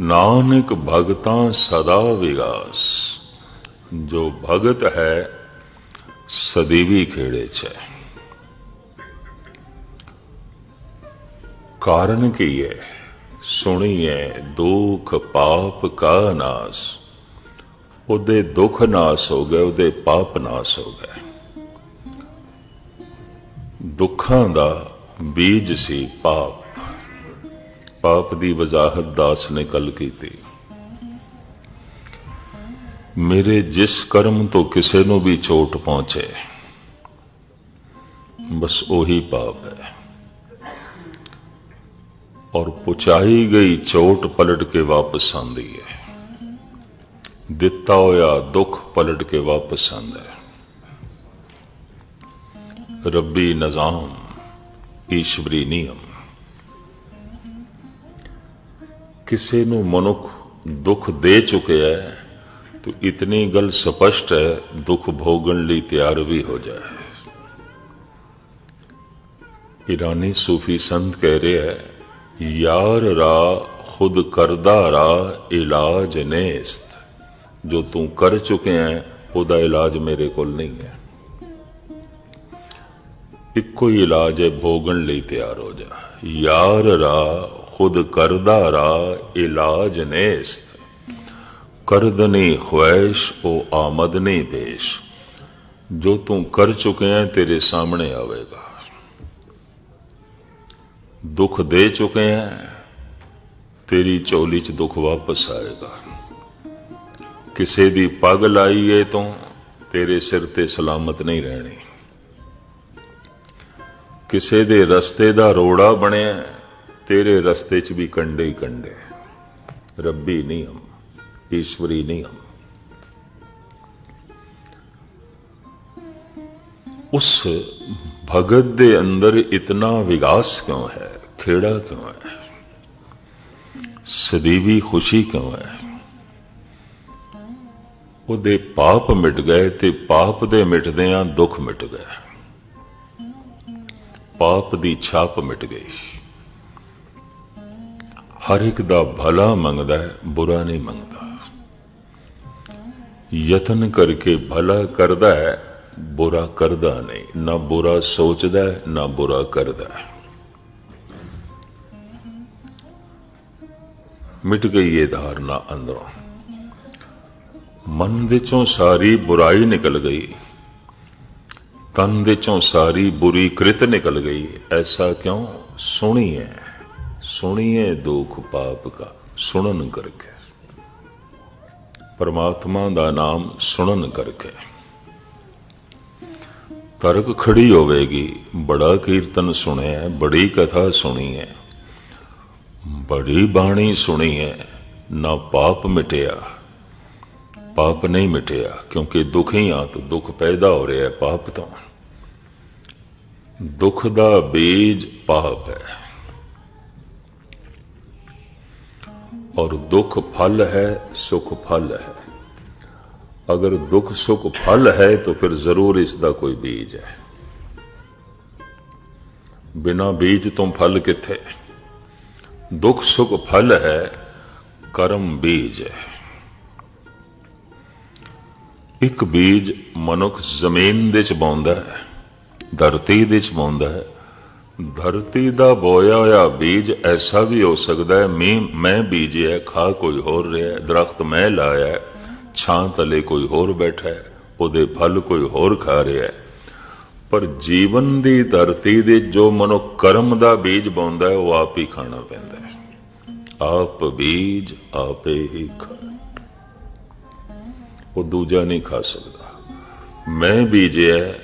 ਨਾਨਕ ਭਗਤਾਂ ਸਦਾ ਵਿਗਾਸ। ਜੋ ਭਗਤ ਹੈ, ਸਦੀਵੀ ਖੇੜੇ ਚ ਹੈ। ਕਾਰਨ ਕੀ ਹੈ? ਸੁਣੀਏ ਦੁਖ ਪਾਪ ਕਾ ਨਾਸ। ਉਹਦੇ ਦੁੱਖ ਨਾਸ ਹੋ ਗਏ, ਉਹਦੇ ਪਾਪ ਨਾਸ ਹੋ ਗਏ। ਦੁੱਖਾਂ ਦਾ ਬੀਜ ਸੀ ਪਾਪ। ਪਾਪ ਦੀ ਵਜ਼ਾਹਤ ਦਾਸ ਨੇ ਕੱਲ ਕੀਤੀ। ਮੇਰੇ ਜਿਸ ਕਰਮ ਤੋਂ ਕਿਸੇ ਨੂੰ ਵੀ ਚੋਟ ਪਹੁੰਚੇ, ਬਸ ਉਹੀ ਪਾਪ ਹੈ। ਔਰ ਪੁਚਾਈ ਗਈ ਚੋਟ ਪਲਟ ਕੇ ਵਾਪਸ ਆਂਦੀ ਹੈ। ਦਿੱਤਾ ਹੋਇਆ ਦੁੱਖ ਪਲਟ ਕੇ ਵਾਪਸ ਆਂਦਾ ਹੈ। ਰੱਬੀ ਨਿਜ਼ਾਮ, ਈਸ਼ਵਰੀ ਨਿਯਮ। ਕਿਸੇ ਨੂੰ ਮਨੁੱਖ ਦੁੱਖ ਦੇ ਚੁੱਕਿਆ ਹੈ, ਤਾਂ ਇਤਨੀ ਗੱਲ ਸਪਸ਼ਟ ਹੈ, ਦੁੱਖ ਭੋਗਣ ਲਈ ਤਿਆਰ ਵੀ ਹੋ ਜਾਏ। ਈਰਾਨੀ ਸੂਫੀ ਸੰਤ ਕਹਿ ਰਿਹਾ ਹੈ, ਯਾਰ ਰਾ, ਖੁਦ ਕਰਦਾ ਰਾ, ਇਲਾਜ ਨੇਸਤ। ਜੋ ਤੂੰ ਕਰ ਚੁੱਕਿਆ ਹੈ, ਉਹਦਾ ਇਲਾਜ ਮੇਰੇ ਕੋਲ ਨਹੀਂ ਹੈ। ਇੱਕੋ ਹੀ ਇਲਾਜ ਹੈ, ਭੋਗਣ ਲਈ ਤਿਆਰ ਹੋ ਜਾ। ਯਾਰ ਰਾ ਖੁਦ ਕਰਦਾ ਰਾ ਇਲਾਜ ਨੇਸਤ। ਕਰਦਨੀ ਖੁਆਇਸ਼ ਉਹ ਆਮਦ ਨਹੀਂ ਪੇਸ਼ ਜੋ ਤੂੰ ਕਰ ਚੁੱਕਿਆ ਤੇਰੇ ਸਾਹਮਣੇ ਆਵੇਗਾ। ਦੁੱਖ ਦੇ ਚੁੱਕੇ ਹੈ, ਤੇਰੀ ਚੋਲੀ 'ਚ ਦੁੱਖ ਵਾਪਸ ਆਏਗਾ। ਕਿਸੇ ਦੀ ਪੱਗ ਲਾਈ ਏ ਤੋਂ, ਤੇਰੇ ਸਿਰ ਤੇ ਸਲਾਮਤ ਨਹੀਂ ਰਹਿਣੀ। ਕਿਸੇ ਦੇ ਰਸਤੇ ਦਾ ਰੋੜਾ ਬਣਿਆ ਤੇਰੇ ਰਸਤੇ 'ਚ ਵੀ ਕੰਡੇ ਹੀ ਕੰਡੇ ਰੱਬੀ ਨਿਯਮ ਈਸ਼ਵਰੀ ਨਿਯਮ ਉਸ ਭਗਤ ਦੇ ਅੰਦਰ ਇਤਨਾ ਵਿਕਾਸ ਕਿਉਂ ਹੈ? ਖੇੜਾ ਕਿਉਂ ਹੈ? ਸਦੀਵੀ ਖੁਸ਼ੀ ਕਿਉਂ ਹੈ? ਉਹਦੇ ਪਾਪ ਮਿਟ ਗਏ ਤੇ ਪਾਪ ਦੇ ਮਿਟਦਿਆਂ ਦੁੱਖ ਮਿਟ ਗਿਆ ਪਾਪ ਦੀ ਛਾਪ ਮਿਟ ਗਈ। ਹਰ ਇੱਕ ਦਾ ਭਲਾ ਮੰਗਦਾ ਹੈ ਬੁਰਾ ਨਹੀਂ ਮੰਗਦਾ। ਯਤਨ ਕਰਕੇ ਭਲਾ ਕਰਦਾ ਹੈ ਬੁਰਾ ਕਰਦਾ ਨਹੀਂ। ਨਾ ਬੁਰਾ ਸੋਚਦਾ ਹੈ, ਨਾ ਬੁਰਾ ਕਰਦਾ ਹੈ। ਮਿਟ ਗਈ ਇਹ ਧਾਰਨਾ ਅੰਦਰੋਂ। ਮਨ ਦੇ ਚੋਂ ਸਾਰੀ ਬੁਰਾਈ ਨਿਕਲ ਗਈ। ਤਨ ਦੇ ਚੋਂ ਸਾਰੀ ਬੁਰੀ ਕ੍ਰਿਤ ਨਿਕਲ ਗਈ। ਐਸਾ ਕਿਉਂ? ਸੁਣੀਏ ਸੁਣੀਏ ਦੁੱਖ ਪਾਪ ਕਾ, ਸੁਣਨ ਕਰਕੇ। ਪਰਮਾਤਮਾ ਦਾ ਨਾਮ ਸੁਣਨ ਕਰਕੇ। ਤਰਕ ਖੜੀ ਹੋਵੇਗੀ, ਬੜਾ ਕੀਰਤਨ ਸੁਣਿਆ ਬੜੀ ਕਥਾ ਸੁਣੀ ਹੈ ਬੜੀ ਬਾਣੀ ਸੁਣੀ ਹੈ ਨਾ ਪਾਪ ਮਿਟਿਆ। ਪਾਪ ਨਹੀਂ ਮਿਟਿਆ, ਕਿਉਂਕਿ ਦੁੱਖ ਹੀ ਆ ਤਾਂ ਦੁੱਖ ਪੈਦਾ ਹੋ ਰਿਹਾ ਹੈ ਪਾਪ ਤੋਂ। ਦੁੱਖ ਦਾ ਬੀਜ ਪਾਪ ਹੈ। ਔਰ ਦੁੱਖ ਫਲ ਹੈ, ਸੁਖ ਫਲ ਹੈ। ਅਗਰ ਦੁੱਖ ਸੁਖ ਫਲ ਹੈ, ਤਾਂ ਫਿਰ ਜ਼ਰੂਰ ਇਸ ਦਾ ਕੋਈ ਬੀਜ ਹੈ। ਬਿਨਾ ਬੀਜ ਤੋਂ ਫਲ ਕਿੱਥੇ? ਦੁੱਖ ਸੁਖ ਫਲ ਹੈ, ਕਰਮ ਬੀਜ ਹੈ। ਇੱਕ ਬੀਜ ਮਨੁੱਖ ਜ਼ਮੀਨ ਦੇ ਚ ਬੌਂਦਾ ਹੈ, ਧਰਤੀ ਦੇ ਚ ਬੌਂਦਾ ਹੈ ਧਰਤੀ ਦਾ ਬੋਇਆ ਹੋਇਆ ਬੀਜ ਐਸਾ ਵੀ ਹੋ ਸਕਦਾ ਹੈ, ਮੀਂਹ, ਮੈਂ ਬੀਜਿਆ ਖਾ ਕੋਈ ਹੋਰ ਰਿਹਾ ਦਰਖਤ ਮੈਂ ਲਾਇਆ ਛਾਂ ਤਲੇ ਕੋਈ ਹੋਰ ਬੈਠਾ ਹੈ, ਉਹਦੇ ਫਲ ਕੋਈ ਹੋਰ ਖਾ ਰਿਹਾ ਹੈ। ਪਰ ਜੀਵਨ ਦੀ ਧਰਤੀ ਦੇ ਜੋ ਮਨੁੱਖ ਕਰਮ ਦਾ ਬੀਜ ਬੋਂਦਾ ਹੈ, ਉਹ ਆਪ ਹੀ ਖਾਣਾ ਪੈਂਦਾ ਹੈ। ਆਪ ਬੀਜ ਆਪੇ ਹੀ ਖਾ। ਉਹ ਦੂਜਾ ਨਹੀਂ ਖਾ ਸਕਦਾ। ਮੈਂ ਬੀਜਿਆ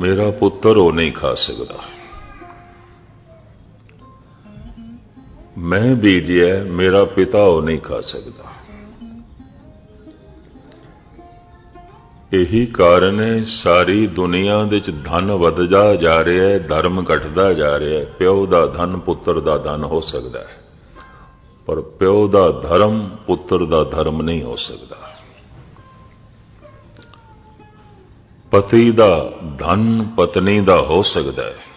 ਮੇਰਾ ਪੁੱਤਰ ਉਹ ਨਹੀਂ ਖਾ ਸਕਦਾ। ਮੈਂ ਬੀਜਿਆ ਮੇਰਾ ਪਿਤਾ ਉਹ ਨਹੀਂ ਖਾ ਸਕਦਾ। ਇਹੀ ਕਾਰਨ ਹੈ, ਸਾਰੀ ਦੁਨੀਆ ਦੇ ਵਿੱਚ ਧਨ ਵੱਧਦਾ ਜਾ ਰਿਹਾ ਹੈ, ਧਰਮ ਘਟਦਾ ਜਾ ਰਿਹਾ ਹੈ, ਪਿਓ ਦਾ ਧਨ ਪੁੱਤਰ ਦਾ ਧਨ ਹੋ ਸਕਦਾ ਹੈ। ਪਰ ਪਿਓ ਦਾ ਧਰਮ ਪੁੱਤਰ ਦਾ ਧਰਮ ਨਹੀਂ ਹੋ ਸਕਦਾ। ਪਤੀ ਦਾ ਧਨ ਪਤਨੀ ਦਾ ਹੋ ਸਕਦਾ ਹੈ।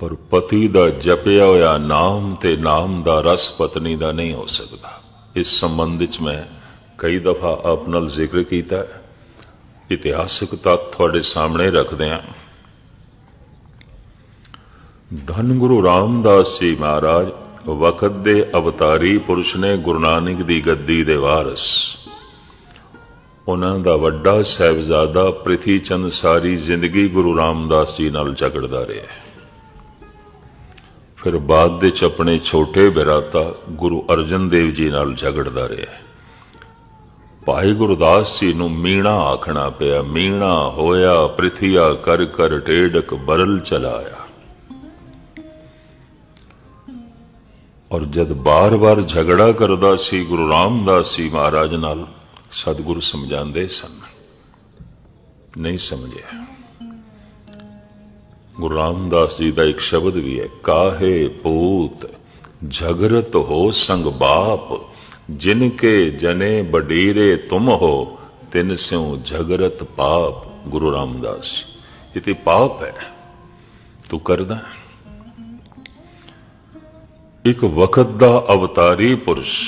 ਪਰ ਪਤੀ ਦਾ ਜਪਿਆ ਹੋਇਆ ਨਾਮ ਤੇ ਨਾਮ ਦਾ ਰਸ ਪਤਨੀ ਦਾ ਨਹੀਂ ਹੋ ਸਕਦਾ। ਇਸ ਸੰਬੰਧ ਵਿੱਚ ਮੈਂ ਕਈ ਦਫਾ ਆਪ ਨਾਲ ਜ਼ਿਕਰ ਕੀਤਾ ਹੈ। ਇਤਿਹਾਸਕ ਤੱਥ ਤੁਹਾਡੇ ਸਾਹਮਣੇ ਰੱਖਦੇ ਹਾਂ। ਧੰਨ ਗੁਰੂ ਰਾਮਦਾਸ ਜੀ ਮਹਾਰਾਜ ਵਕਤ ਦੇ ਅਵਤਾਰੀ ਪੁਰਸ਼ ਨੇ ਗੁਰੂ ਨਾਨਕ ਦੀ ਗੱਦੀ ਦੇ ਵਾਰਸ। ਉਹਨਾਂ ਦਾ ਵੱਡਾ ਸਹਿਬਜ਼ਾਦਾ ਪ੍ਰਿਥੀ ਚੰਦ ਸਾਰੀ ਜ਼ਿੰਦਗੀ ਗੁਰੂ ਰਾਮਦਾਸ ਜੀ ਨਾਲ ਝਗੜਦਾ ਰਿਹਾ ਫਿਰ ਬਾਅਦ ਵਿੱਚ ਆਪਣੇ ਛੋਟੇ ਬਿਰਾਤਾ ਗੁਰੂ ਅਰਜਨ ਦੇਵ ਜੀ ਨਾਲ ਝਗੜਦਾ ਰਿਹਾ। ਭਾਈ ਗੁਰਦਾਸ ਜੀ ਨੂੰ ਮੀਣਾ ਆਖਣਾ ਪਿਆ, ਮੀਣਾ ਹੋਇਆ, ਪ੍ਰਿਥਿਆ ਕਰ ਕਰ ਟੇੜਕ ਬਰਲ ਚਲਾਇਆ ਔਰ ਜਦ ਬਾਰ-ਬਾਰ ਝਗੜਾ ਕਰਦਾ ਸੀ, ਗੁਰੂ ਰਾਮਦਾਸ ਜੀ ਮਹਾਰਾਜ ਨਾਲ ਸਤਿਗੁਰੂ ਸਮਝਾਉਂਦੇ ਸਨ। ਨਹੀਂ ਸਮਝਿਆ। ਗੁਰੂ ਰਾਮਦਾਸ ਜੀ ਦਾ ਇੱਕ ਸ਼ਬਦ ਵੀ ਹੈ, ਕਾਹੇ ਪੂਤ, ਝਗਰਤ ਹੋ ਸੰਗ ਬਾਪ ਜਿਨ ਕੇ ਜਨੇ ਬਡੀਰੇ ਤੁਮ ਹੋ, ਤਿਨ ਸਿਉ ਝਗਰਤ ਪਾਪ, ਗੁਰੂ ਰਾਮਦਾਸ ਇਹ ਤੇ ਪਾਪ ਹੈ। ਤੂੰ ਕਰਦਾ। ਇੱਕ ਵਕਤ ਦਾ ਅਵਤਾਰੀ ਪੁਰਸ਼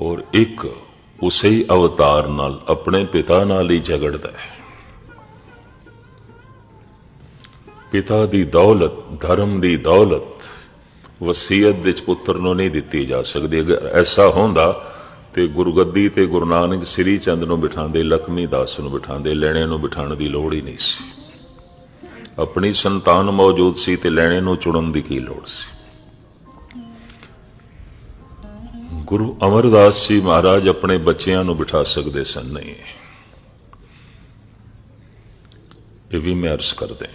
ਔਰ ਇੱਕ ਉਸੇ ਹੀ ਅਵਤਾਰ ਨਾਲ ਆਪਣੇ ਪਿਤਾ ਨਾਲ ਹੀ ਝਗੜਦਾ ਹੈ। ਪਿਤਾ ਦੀ ਦੌਲਤ, ਧਰਮ ਦੀ ਦੌਲਤ ਵਸੀਅਤ ਵਿੱਚ ਪੁੱਤਰ ਨੂੰ ਨਹੀਂ ਦਿੱਤੀ ਜਾ ਸਕਦੀ। ਅਗਰ ਐਸਾ ਹੁੰਦਾ ਤੇ ਗੁਰਗੱਦੀ ਤੇ ਗੁਰੂ ਨਾਨਕ ਸ੍ਰੀ ਚੰਦ ਨੂੰ ਬਿਠਾਉਂਦੇ, ਲਖਮੀ ਦਾਸ ਨੂੰ ਬਿਠਾਉਂਦੇ, ਲੈਣੇ ਨੂੰ ਬਿਠਾਉਣ ਦੀ ਲੋੜ ਹੀ ਨਹੀਂ ਸੀ। ਆਪਣੀ ਸੰਤਾਨ ਮੌਜੂਦ ਸੀ ਤੇ ਲੈਣੇ ਨੂੰ ਚੁਣਨ ਦੀ ਕੀ ਲੋੜ ਸੀ? ਗੁਰੂ ਅਮਰਦਾਸ ਜੀ ਮਹਾਰਾਜ ਆਪਣੇ ਬੱਚਿਆਂ ਨੂੰ ਬਿਠਾ ਸਕਦੇ ਸਨ? ਨਹੀਂ। ਇਹ ਵੀ ਮੈਂ ਅਰਜ਼ ਕਰਦੇ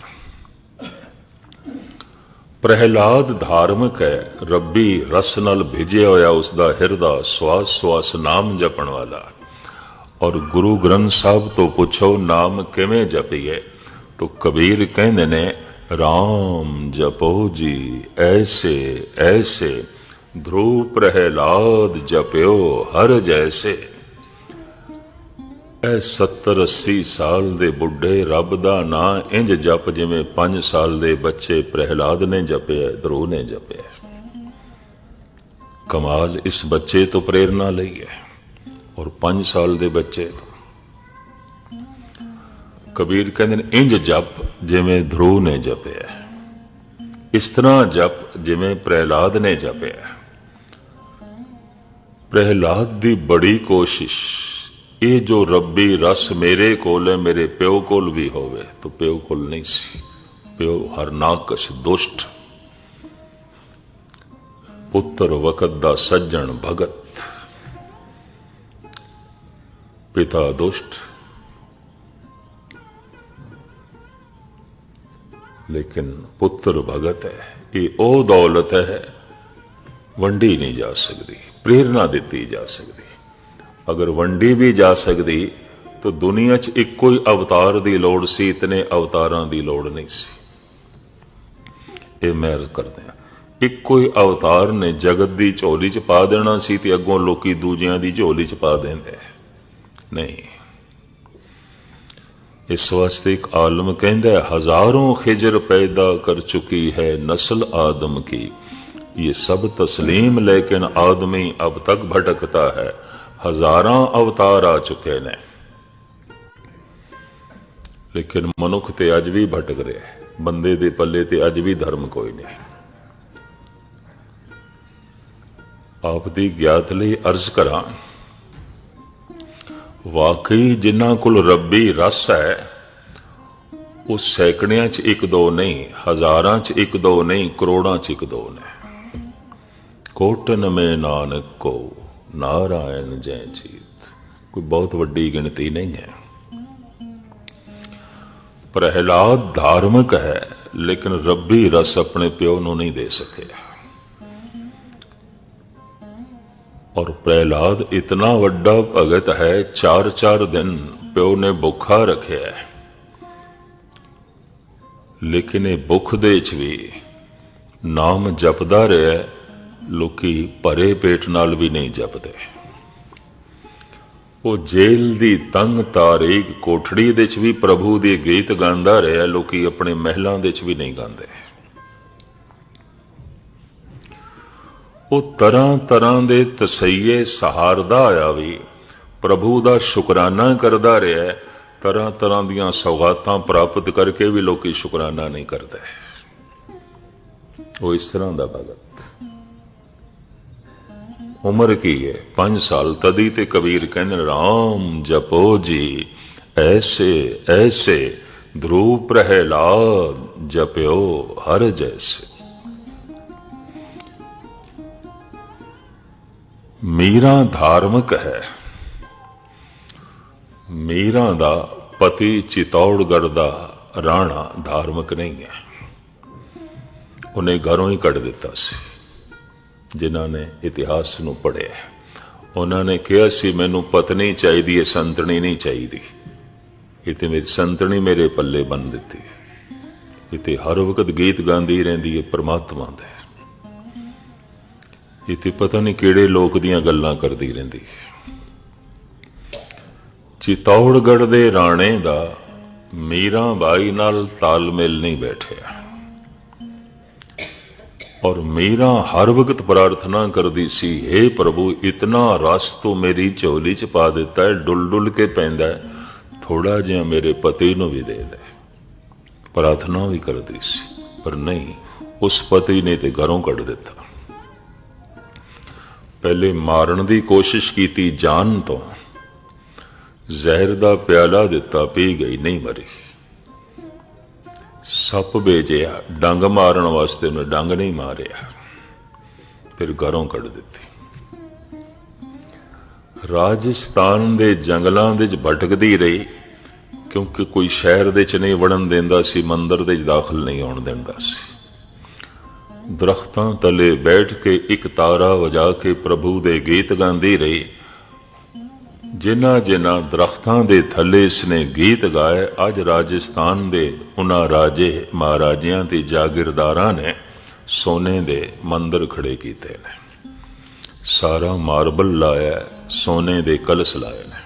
ਪ੍ਰਹਿਲਾਦ ਧਾਰਮਿਕ ਹੈ। ਰੱਬੀ ਰਸ ਨਾਲ ਭਿਜਿਆ ਹੋਇਆ ਉਸ ਦਾ ਹਿਰਦਾ ਸਵਾਸ ਸਵਾਸ ਨਾਮ ਜਪਣ ਵਾਲਾ। ਔਰ ਗੁਰੂ ਗ੍ਰੰਥ ਸਾਹਿਬ ਤੋਂ ਪੁੱਛੋ, ਨਾਮ ਕਿਵੇਂ ਜਪੀਏ? ਤੋ ਕਬੀਰ ਕਹਿੰਦੇ ਨੇ RAM ਜਪੋ ਜੀ, ਐਸੇ ਐਸੇ। ਧਰੂ ਪ੍ਰਹਿਲਾਦ ਜਪਿਓ ਹਰ ਜੈਸੇ। ਐ 70 80 ਸਾਲ ਦੇ ਬੁੱਢੇ ਰੱਬ ਦਾ ਨਾਂ ਇੰਜ ਜਪ ਜਿਵੇਂ 5 ਸਾਲ ਦੇ ਬੱਚੇ ਪ੍ਰਹਿਲਾਦ ਨੇ ਜਪਿਆ ਧਰੂ ਨੇ ਜਪਿਆ। ਕਮਾਲ ਇਸ ਬੱਚੇ ਤੋਂ ਪ੍ਰੇਰਣਾ ਲਈ ਹੈ ਔਰ 5 ਸਾਲ ਦੇ ਬੱਚੇ ਤੋਂ। ਕਬੀਰ ਕਹਿੰਦੇ ਨੇ, ਇੰਜ ਜਪ ਜਿਵੇਂ ਧਰੂ ਨੇ ਜਪਿਆ। ਇਸ ਤਰ੍ਹਾਂ ਜਪ ਜਿਵੇਂ ਪ੍ਰਹਿਲਾਦ ਨੇ ਜਪਿਆ। ਪ੍ਰਹਿਲਾਦ ਦੀ ਬੜੀ ਕੋਸ਼ਿਸ਼ ਇਹ ਜੋ ਰੱਬੀ ਰਸ ਮੇਰੇ ਕੋਲ ਹੈ, ਮੇਰੇ ਪਿਓ ਕੋਲ ਵੀ ਹੋਵੇ। ਤਾਂ ਪਿਓ ਕੋਲ ਨਹੀਂ ਸੀ। ਪਿਓ ਹਰਨਾਕਸ਼ ਦੁਸ਼ਟ। ਪੁੱਤਰ ਵਕਤ ਦਾ ਸੱਜਣ ਭਗਤ। ਪਿਤਾ ਦੁਸ਼ਟ। ਲੇਕਿਨ ਪੁੱਤਰ ਭਗਤ ਹੈ। ਇਹ ਉਹ ਦੌਲਤ ਹੈ, ਵੰਡੀ ਨਹੀਂ ਜਾ ਸਕਦੀ ਪ੍ਰੇਰਣਾ ਦਿੱਤੀ ਜਾ ਸਕਦੀ। ਅਗਰ ਵੰਡੀ ਵੀ ਜਾ ਸਕਦੀ, ਤਾਂ ਦੁਨੀਆ 'ਚ ਇੱਕੋ ਹੀ ਅਵਤਾਰ ਦੀ ਲੋੜ ਸੀ, ਇਤਨੇ ਅਵਤਾਰਾਂ ਦੀ ਲੋੜ ਨਹੀਂ ਸੀ। ਇਹ ਮੈਂ ਕਰਦੇ ਆ। ਇੱਕੋ ਹੀ ਅਵਤਾਰ ਨੇ ਜਗਤ ਦੀ ਝੋਲੀ 'ਚ ਪਾ ਦੇਣਾ ਸੀ ਤੇ ਅੱਗੋਂ ਲੋਕੀ ਦੂਜਿਆਂ ਦੀ ਝੋਲੀ 'ਚ ਪਾ ਦਿੰਦੇ ਨਹੀਂ। ਇਸ ਵਾਸਤੇ ਇੱਕ ਆਲਮ ਕਹਿੰਦਾ ਹਜ਼ਾਰੋਂ ਖਿਜਰ ਪੈਦਾ ਕਰ ਚੁੱਕੀ ਹੈ ਨਸਲ ਆਦਮ ਕੀ। ये सब तस्लीम लेकिन ਆਦਮੀ ਅਬ ਤੱਕ भटकता ਹੈ। ਹਜ਼ਾਰਾਂ ਅਵਤਾਰ ਆ ਚੁੱਕੇ ਨੇ। ਲੇਕਿਨ ਮਨੁੱਖ ਤੇ ਅੱਜ ਵੀ ਭਟਕ ਰਿਹਾ ਹੈ। ਬੰਦੇ ਦੇ ਪੱਲੇ ਤੇ ਅੱਜ ਵੀ ਧਰਮ ਕੋਈ ਨਹੀਂ। ਆਪ ਦੀ ਗਿਆਤ ਲਈ ਅਰਜ਼ ਕਰਾਂ, ਵਾਕਈ ਜਿਨ੍ਹਾਂ ਕੋਲ ਰੱਬੀ ਰਸ ਹੈ, ਉਹ ਸੈਕੜਿਆਂ 'ਚ ਇੱਕ ਦੋ ਨਹੀਂ, ਹਜ਼ਾਰਾਂ 'ਚ ਇੱਕ ਦੋ ਨਹੀਂ, ਕਰੋੜਾਂ 'ਚ ਇੱਕ ਦੋ ਨੇ। ਕੋਟਨ ਮੇ ਨਾਨਕ ਕੋ ਨਾਰਾਇਣ ਜੈ ਜੀਤ ਕੋਈ ਬਹੁਤ ਵੱਡੀ ਗਿਣਤੀ ਨਹੀਂ ਹੈ। ਪ੍ਰਹਿਲਾਦ ਧਾਰਮਿਕ ਹੈ, ਲੇਕਿਨ ਰੱਬੀ ਰਸ ਆਪਣੇ ਪਿਓ ਨੂੰ ਨਹੀਂ ਦੇ ਸਕਿਆ। ਔਰ ਪ੍ਰਹਿਲਾਦ ਇਤਨਾ ਵੱਡਾ ਭਗਤ ਹੈ 4-4 ਦਿਨ ਪਿਓ ਨੇ ਭੁੱਖਾ ਰੱਖਿਆ ਹੈ। ਲੇਕਿਨ ਇਹ ਭੁੱਖ ਦੇ ਵਿੱਚ ਵੀ ਨਾਮ ਜਪਦਾ ਰਿਹਾ ਲੋਕੀ ਭਰੇ ਪੇਟ ਨਾਲ ਵੀ ਨਹੀਂ ਜਪਦੇ। ਉਹ ਜੇਲ੍ਹ ਦੀ ਤੰਗ ਤਾਰੀਖ ਕੋਠੜੀ ਦੇ ਵਿੱਚ ਵੀ ਪ੍ਰਭੂ ਦੇ ਗੀਤ ਗਾਉਂਦਾ ਰਿਹਾ, ਲੋਕੀ ਆਪਣੇ ਮਹਿਲਾਂ ਦੇ ਵਿੱਚ ਵੀ ਨਹੀਂ ਗਾਉਂਦੇ। ਉਹ ਤਰ੍ਹਾਂ ਤਰ੍ਹਾਂ ਦੇ ਤਸਈਏ ਸਹਾਰਦਾ ਆਇਆ ਵੀ ਪ੍ਰਭੂ ਦਾ ਸ਼ੁਕਰਾਨਾ ਕਰਦਾ ਰਿਹਾ, ਤਰ੍ਹਾਂ ਤਰ੍ਹਾਂ ਦੀਆਂ ਸੌਗਾਤਾਂ ਪ੍ਰਾਪਤ ਕਰਕੇ ਵੀ ਲੋਕੀ ਸ਼ੁਕਰਾਨਾ ਨਹੀਂ ਕਰਦੇ। ਉਹ ਇਸ ਤਰ੍ਹਾਂ ਦਾ ਭਗਤ। ਉਮਰ ਕੀ ਹੈ 5 ਸਾਲ। ਤਦੀ ਤੇ ਕਬੀਰ ਕਹਿੰਦੇ, ਰਾਮ ਜਪੋ ਜੀ, ਐਸੇ ਐਸੇ ਧਰੂ ਪ੍ਰਹਿਲਾਦ ਜਪਿਓ ਹਰ ਜੈਸੇ। ਮੀਰਾ ਧਾਰਮਿਕ ਹੈ। ਮੀਰਾ ਦਾ ਪਤੀ ਚਿਤੌੜਗੜ ਦਾ ਰਾਣਾ ਧਾਰਮਿਕ ਨਹੀਂ ਹੈ। ਉਹਨੇ ਘਰੋਂ ਹੀ ਕੱਢ ਦਿੱਤਾ ਸੀ। ਜਿਨ੍ਹਾਂ ਨੇ ਇਤਿਹਾਸ ਨੂੰ ਪੜ੍ਹਿਆ ਉਹਨਾਂ ਨੇ ਕਿਹਾ ਸੀ, ਮੈਨੂੰ ਪਤਨੀ ਚਾਹੀਦੀ ਹੈ ਸੰਤਣੀ ਨਹੀਂ ਚਾਹੀਦੀ। ਇਹ ਤੇ ਮੇਰੀ ਸੰਤਣੀ ਮੇਰੇ ਪੱਲੇ ਬੰਨ ਦਿੱਤੀ ਇਹ ਹਰ ਵਕਤ ਗੀਤ ਗਾਉਂਦੀ ਰਹਿੰਦੀ ਹੈ ਪ੍ਰਮਾਤਮਾ ਦੇ। ਇਹ ਪਤਾ ਨਹੀਂ ਕਿਹੜੇ ਲੋਕ ਦੀਆਂ ਗੱਲਾਂ ਕਰਦੀ ਰਹਿੰਦੀ ਚਿਤੌੜਗੜ ਦੇ ਰਾਣੇ ਦਾ ਮੀਰਾ ਬਾਈ ਨਾਲ ਤਾਲਮੇਲ ਨਹੀਂ ਬੈਠਿਆ। ਔਰ ਮੀਰਾ ਹਰ ਵਕਤ ਪ੍ਰਾਰਥਨਾ ਕਰਦੀ ਸੀ हे ਪ੍ਰਭੂ, ਇਤਨਾ ਰਸ ਤੂੰ ਮੇਰੀ ਝੋਲੀ ਚ ਪਾ ਦਿੱਤਾ ਹੈ, ਡੁੱਲ ਡੁੱਲ ਕੇ ਪੈਂਦਾ ਹੈ, ਥੋੜਾ ਜਿਹਾ ਮੇਰੇ ਪਤੀ ਨੂੰ ਵੀ ਦੇ ਦੇ। ਪ੍ਰਾਰਥਨਾ ਵੀ ਕਰਦੀ ਸੀ, ਪਰ ਨਹੀਂ, ਉਸ ਪਤੀ ਨੇ ਤੇ ਘਰੋਂ ਕੱਢ ਦਿੱਤਾ। ਪਹਿਲੇ ਮਾਰਨ ਦੀ ਕੋਸ਼ਿਸ਼ ਕੀਤੀ ਜਾਨ ਤੋਂ, ਜ਼ਹਿਰ ਦਾ ਪਿਆਲਾ ਦਿੱਤਾ, ਪੀ ਗਈ, ਨਹੀਂ ਮਰੀ। ਸੱਪ ਵੇਜਿਆ ਡੰਗ ਮਾਰਨ ਵਾਸਤੇ ਉਹਨੇ ਡੰਗ ਨਹੀਂ ਮਾਰਿਆ। ਫਿਰ ਘਰੋਂ ਕੱਢ ਦਿੱਤੀ। ਰਾਜਸਥਾਨ ਦੇ ਜੰਗਲਾਂ ਵਿੱਚ ਭਟਕਦੀ ਰਹੀ, ਕਿਉਂਕਿ ਕੋਈ ਸ਼ਹਿਰ ਦੇ ਚ ਨਹੀਂ ਵੜਨ ਦਿੰਦਾ ਸੀ, ਮੰਦਰ ਦੇ ਚ ਦਾਖਲ ਨਹੀਂ ਹੋਣ ਦਿੰਦਾ ਸੀ। ਦਰਖਤਾਂ ਤਲੇ ਬੈਠ ਕੇ ਇੱਕ ਤਾਰਾ ਵਜਾ ਕੇ ਪ੍ਰਭੂ ਦੇ ਗੀਤ ਗਾਉਂਦੀ ਰਹੀ। ਜਿਨ੍ਹਾਂ ਜਿਨ੍ਹਾਂ ਦਰਖਤਾਂ ਦੇ ਥੱਲੇ ਇਸਨੇ ਗੀਤ ਗਾਏ, ਅੱਜ ਰਾਜਸਥਾਨ ਦੇ ਉਹਨਾਂ ਰਾਜੇ ਮਹਾਰਾਜਿਆਂ ਤੇ ਜਾਗੀਰਦਾਰਾਂ ਨੇ ਸੋਨੇ ਦੇ ਮੰਦਰ ਖੜੇ ਕੀਤੇ ਨੇ। ਸਾਰਾ ਮਾਰਬਲ ਲਾਇਆ, ਸੋਨੇ ਦੇ ਕਲਸ ਲਾਏ ਨੇ।